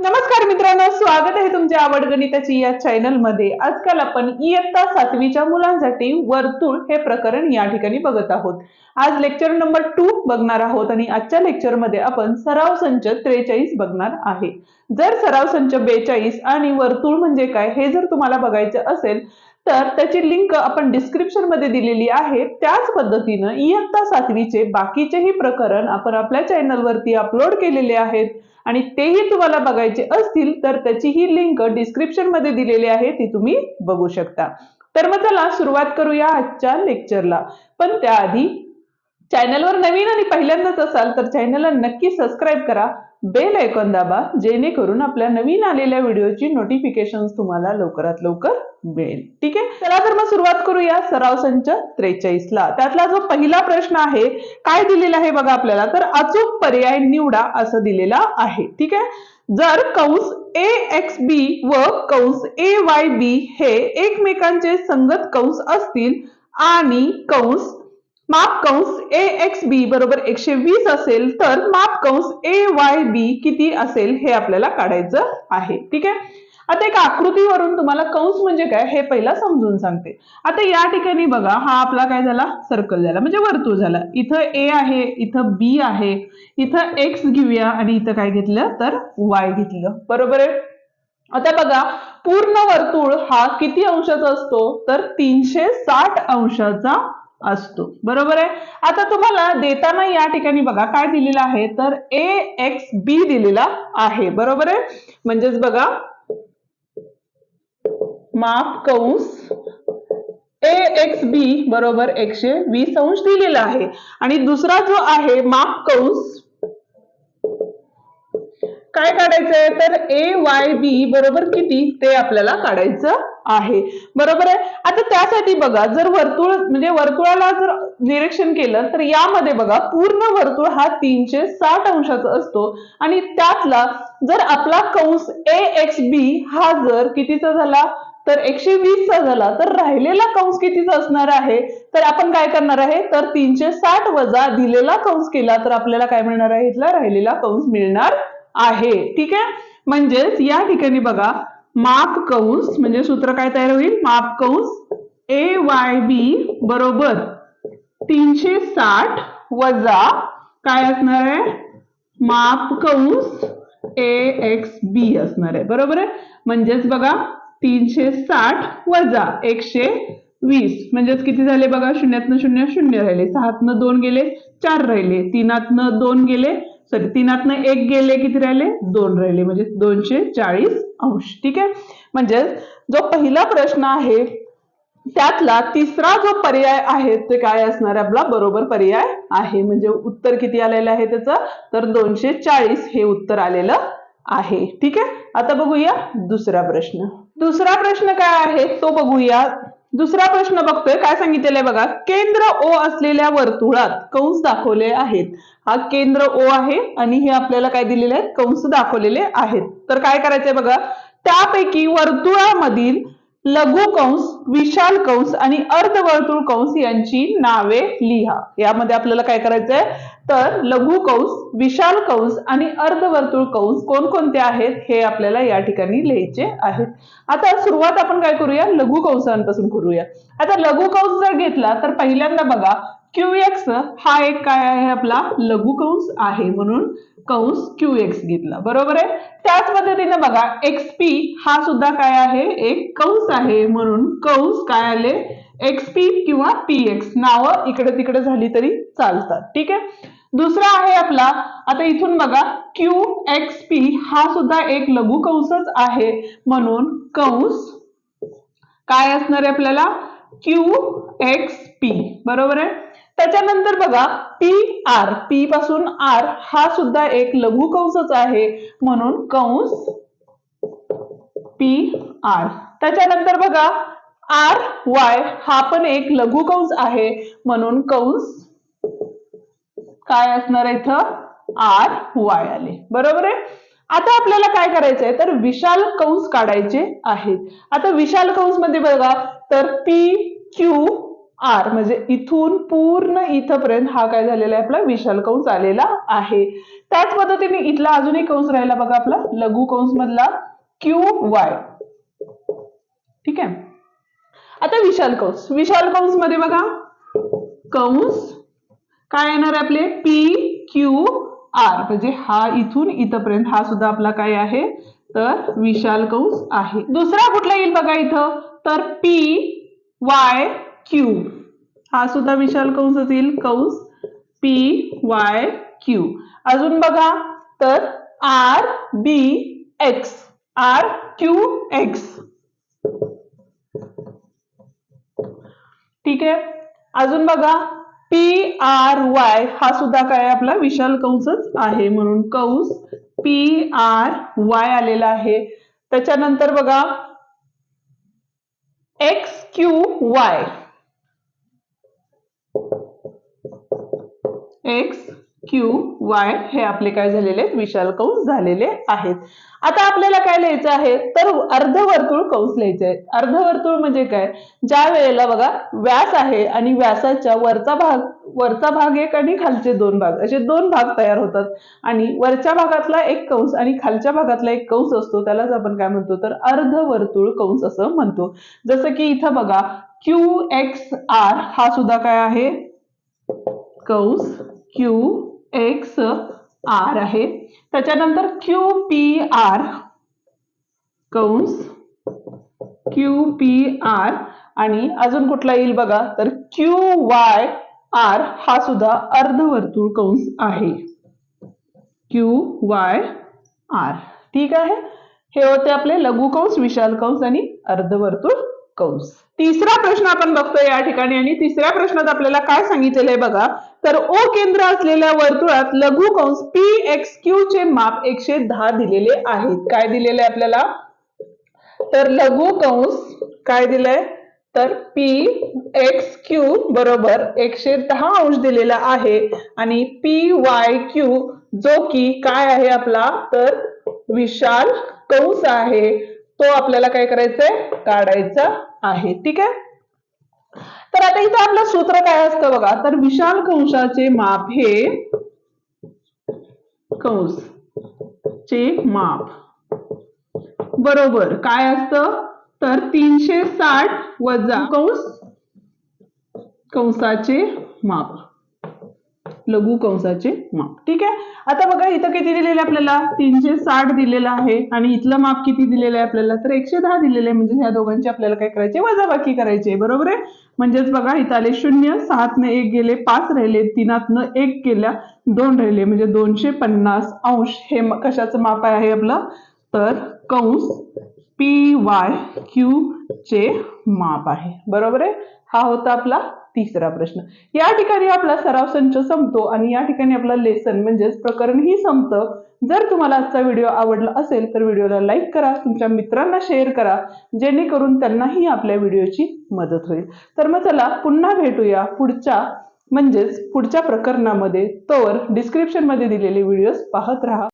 नमस्कार मित्रांनो स्वागत आहे तुमच्या आवड गणिताची या चॅनलमध्ये. आजकाल आपण इयत्ता सातवीच्या मुलांसाठी वर्तुळ हे प्रकरण या ठिकाणी बघत आहोत. आज लेक्चर नंबर टू बघणार आहोत आणि आजच्या लेक्चरमध्ये आपण सराव संच त्रेचाळीस बघणार आहे. जर सराव संच बेचाळीस आणि वर्तुळ म्हणजे काय हे जर तुम्हाला बघायचं असेल तर त्याची लिंक आपण डिस्क्रिप्शनमध्ये दिलेली आहे. त्याच पद्धतीनं इयत्ता सातवीचे बाकीचेही प्रकरण आपण आपल्या चॅनलवरती अपलोड केलेले आहेत. आणि तेही तुम्हाला बघायचे असतील तर त्याची ही लिंक डिस्क्रिप्शनमध्ये दिलेली आहे ती तुम्ही बघू शकता. तर मग चला सुरुवात करूया आजच्या लेक्चरला पण त्याआधी चॅनलवर नवीन आणि पहिल्यांदाच असाल तर चॅनलला नक्की सबस्क्राईब करा. बेल ऐकॉन दाबा जेणेकरून आपल्या नवीन आलेल्या व्हिडिओची नोटिफिकेशन तुम्हाला लवकरात लवकर मिळेल. ठीक आहे? चला तर मग सुरुवात करूया सराव संच त्रेचाळीस ला. त्यातला जो पहिला प्रश्न आहे काय दिलेला आहे बघा आपल्याला? तर अचूक पर्याय निवडा असं दिलेला आहे. ठीक आहे? जर कंस ए एक्स बी व कंस ए वाय बी हे एकमेकांचे संगत कंस असतील आणि कंस माप कंस ए एक्स बी बरोबर एकशे वीस असेल तर माप कंस ए वाय बी किती असेल हे आपल्याला काढायचं आहे. ठीक आहे? आता एका आकृतीवरून तुम्हाला कंस म्हणजे काय हे पहिला समजून सांगते. आता या ठिकाणी बघा हा आपला काय झाला? सर्कल झाला. म्हणजे वर्तुळ झाला. इथं ए आहे इथं बी आहे इथं एक्स घेऊया आणि इथं काय घेतलं? तर वाय घेतलं. बरोबर आहे? आता बघा पूर्ण वर्तुळ हा किती अंशाचा असतो? तर तीनशे साठ अंशाचा असतो. बरोबर आहे? आता तुम्हाला देताना या ठिकाणी बघा काय दिलेलं आहे? तर ए एक्स बी दिलेला आहे. बरोबर आहे? म्हणजेच बघा माप कंस ए एक्स बी बरोबर एकशे वीस अंश दिलेला आहे. आणि दुसरा जो आहे माप कंस काय काढायचंय? तर ए वाय बी बरोबर किती? ते आपल्याला काढायचं आहे. बरोबर आहे? आता त्यासाठी बघा जर वर्तुळ म्हणजे वर्तुळाला जर निरीक्षण केलं तर यामध्ये बघा पूर्ण वर्तुळ हा तीनशे साठ अंशाचा असतो. आणि त्यातला जर आपला कंस ए एक्स बी हा जर कितीचा झाला? तर एकशे वीसचा झाला. तर राहिलेला कंस कितीचा असणार आहे? तर आपण काय करणार आहे? तर तीनशे साठ वजा दिलेला कंस केला तर आपल्याला काय मिळणार आहे? इथला राहिलेला कंस मिळणार आहे. ठीक आहे? म्हणजेच या ठिकाणी बघा माप कंस म्हणजे सूत्र काय तयार होईल? माप कंस ए वाय बी बरोबर तीनशे साठ वजा काय असणार आहे? माप कंस ए एक्स बी असणार आहे. बरोबर आहे? म्हणजेच बघा तीनशे साठ वजा एकशे वीस. म्हणजेच किती झाले बघा? शून्यातनं शून्य शून्य राहिले. सहातनं दोन गेले चार राहिले. तीनातनं दोन गेले सॉरी तीनातनं एक गेले किती राहिले? दोन राहिले. म्हणजे दोनशे चाळीस अंश. ठीक आहे? म्हणजे जो पहिला प्रश्न आहे त्यातला तिसरा जो पर्याय आहे ते काय असणार आहे? आपला बरोबर पर्याय आहे. म्हणजे उत्तर किती आलेलं आहे त्याचं? तर दोनशे चाळीस हे उत्तर आलेलं आहे. ठीक आहे? आता बघूया दुसरा प्रश्न. दुसरा प्रश्न काय आहे? तो बघूया. दुसरा प्रश्न बघतोय काय सांगितलेलं आहे बघा केंद्र ओ असलेल्या वर्तुळात कंस दाखवले आहेत. हा केंद्र ओ आहे आणि हे आपल्याला काय दिलेले आहेत? कंस दाखवलेले आहेत. तर काय करायचंय बघा त्यापैकी वर्तुळामधील लघु कंस विशाल कंस आणि अर्धवर्तुळ कंस यांची नावे लिहा. यामध्ये आपल्याला काय करायचंय? तर लघु कंस विशाल कंस आणि अर्धवर्तुळ कंस कोणकोणते आहेत? हे आपल्याला या ठिकाणी लिहायचे आहेत. आता सुरुवात आपण काय करूया? लघु कंसांपासून करूया. आता लघु कंस जर घेतला तर पहिल्यांदा बघा क्यू एक्स हा एक काय आहे आपला? लघु कंस आहे म्हणून कंस क्यू एक्स घेतला. बरोबर आहे? त्याच पद्धतीने बघा एक्स पी हा सुद्धा काय आहे? एक कंस आहे म्हणून कंस काय आले? एक्स पी किंवा पी एक्स नावं इकडे तिकडे झाली तरी चालतात. ठीक आहे? दुसरा आहे आपला. आता इथून बघा क्यू एक्स पी हा सुद्धा एक लघु कंसच आहे म्हणून कंस काय असणार आहे आपल्याला? क्यू एक्स पी बरोबर आहे? त्याच्यानंतर बघा पी आर पी पासून आर हा सुद्धा एक लघु कंसच आहे. म्हणून कंस पी आर त्याच्यानंतर बघा आर वाय हा पण एक लघु कंस आहे. म्हणून कंस काय असणार आहे इथं? आर वाय आले. बरोबर आहे? आता आपल्याला काय करायचंय? तर विशाल कंस काढायचे आहेत. आता विशाल कंसमध्ये बघा तर पी क्यू आर म्हणजे इथून पूर्ण इथपर्यंत हा काय झालेला आहे आपला विशाल कंस आलेला आहे. त्याच पद्धतीने इथला अजून एक कंस राहिला बघा आपला लघु कंस मधला क्यू वाय ठीक आहे? आता विशाल कंस. विशाल कंसमध्ये बघा कंस काय येणार आहे आपले? पी क्यू आर म्हणजे हा इथून इथपर्यंत हा सुद्धा आपला काय आहे? तर विशाल कंस आहे. दुसरा कुठला येईल बघा इथं? तर पी वाय क्यू हा सुद्धा विशाल कंस येईल कंस पी वाय क्यू अजून बघा तर R B X R Q X ठीक आहे? अजून बघा पी आर वाय हा सुद्धा काय आपला विशाल कंसच आहे म्हणून कंस पी आर वाय आलेला आहे. त्याच्यानंतर बघा X Q Y X Q Y हे आपले काय झालेले आहेत? विशाल कंस झालेले आहेत. आता आपल्याला काय लिहायचं आहे? तर अर्धवर्तुळ कंस लिहायचे आहे अर्धवर्तुळ म्हणजे काय? ज्या वेळेला बघा व्यास आहे आणि व्यासाच्या वरचा भाग वरचा भाग एक आणि खालचे दोन भाग. असे दोन भाग तयार होतात. आणि वरच्या भागातला एक कंस आणि खालच्या भागातला एक कंस असतो. त्यालाच आपण काय म्हणतो? तर अर्धवर्तुळ कंस असं म्हणतो. जसं की इथं बघा क्यू एक्स आर हा सुद्धा काय आहे? कंस क्यू एक्स आर आहे. त्याच्यानंतर क्यू पी आर कंस. क्यू पी आर आणि अजून कुठला येईल बघा? तर क्यू वाय आर हा सुद्धा अर्धवर्तुळ कंस आहे. क्यू वाय आर ठीक आहे? हे होते आपले लघुकंस विशाल कंस आणि अर्धवर्तुळ कंस. तिसरा प्रश्न आपण बघतोय या ठिकाणी आणि तिसऱ्या प्रश्नात आपल्याला काय सांगितलेलं आहे बघा? तर ओ केंद्र असलेल्या वर्तुळात लघु कंस पी एक्स क्यू चे माप एकशे दहा दिलेले आहेत. काय दिलेले आहे आपल्याला? तर लघु कंस काय दिलंय? तर पी एक्स क्यू बरोबर एकशे दहा अंश दिलेला आहे. आणि पी वाय क्यू जो की काय आहे आपला? तर विशाल कंस आहे. तो आपल्याला काय करायचंय? काढायचा आहे. ठीक आहे? तर आता इथं आपलं सूत्र काय असतं बघा? तर विशाल कंसाचे माप हे कंस चे माप. बरोबर काय असतं? तर तीनशे साठ वजा कंस कंसाचे माप. लघु कंसाचे माप. ठीक आहे? आता बघा इथं किती दिलेलं आहे आपल्याला? तीनशे साठ दिलेलं आहे. आणि इथलं माप किती दिलेलं आहे आपल्याला? तर एकशे दहा दिलेलं आहे. म्हणजे ह्या दोघांची आपल्याला काय करायचे? वजाबाकी करायची. आहे बरोबर आहे? म्हणजेच बघा इथं आले शून्य सहातनं एक गेले पाच राहिले तीनातनं एक गेल्या दोन राहिले. म्हणजे दोनशे पन्नास अंश हे कशाचं माप आहे आपलं? तर कंस पी वाय क्यू चे माप आहे. बरोबर आहे? हा होता आपला तिसरा प्रश्न. या ठिकाणी आपला सराव संच संपतो आणि या ठिकाणी आपला लेसन म्हणजेच प्रकरण ही संपतं. जर तुम्हाला आजचा व्हिडिओ आवडला असेल तर व्हिडिओला लाईक करा तुमच्या मित्रांना शेअर करा जेणेकरून त्यांनाही आपल्या व्हिडिओची मदत होईल. तर मग चला पुन्हा भेटूया पुढच्या म्हणजेच पुढच्या प्रकरणामध्ये. तोवर डिस्क्रिप्शनमध्ये दिलेले व्हिडिओज पाहत राहा.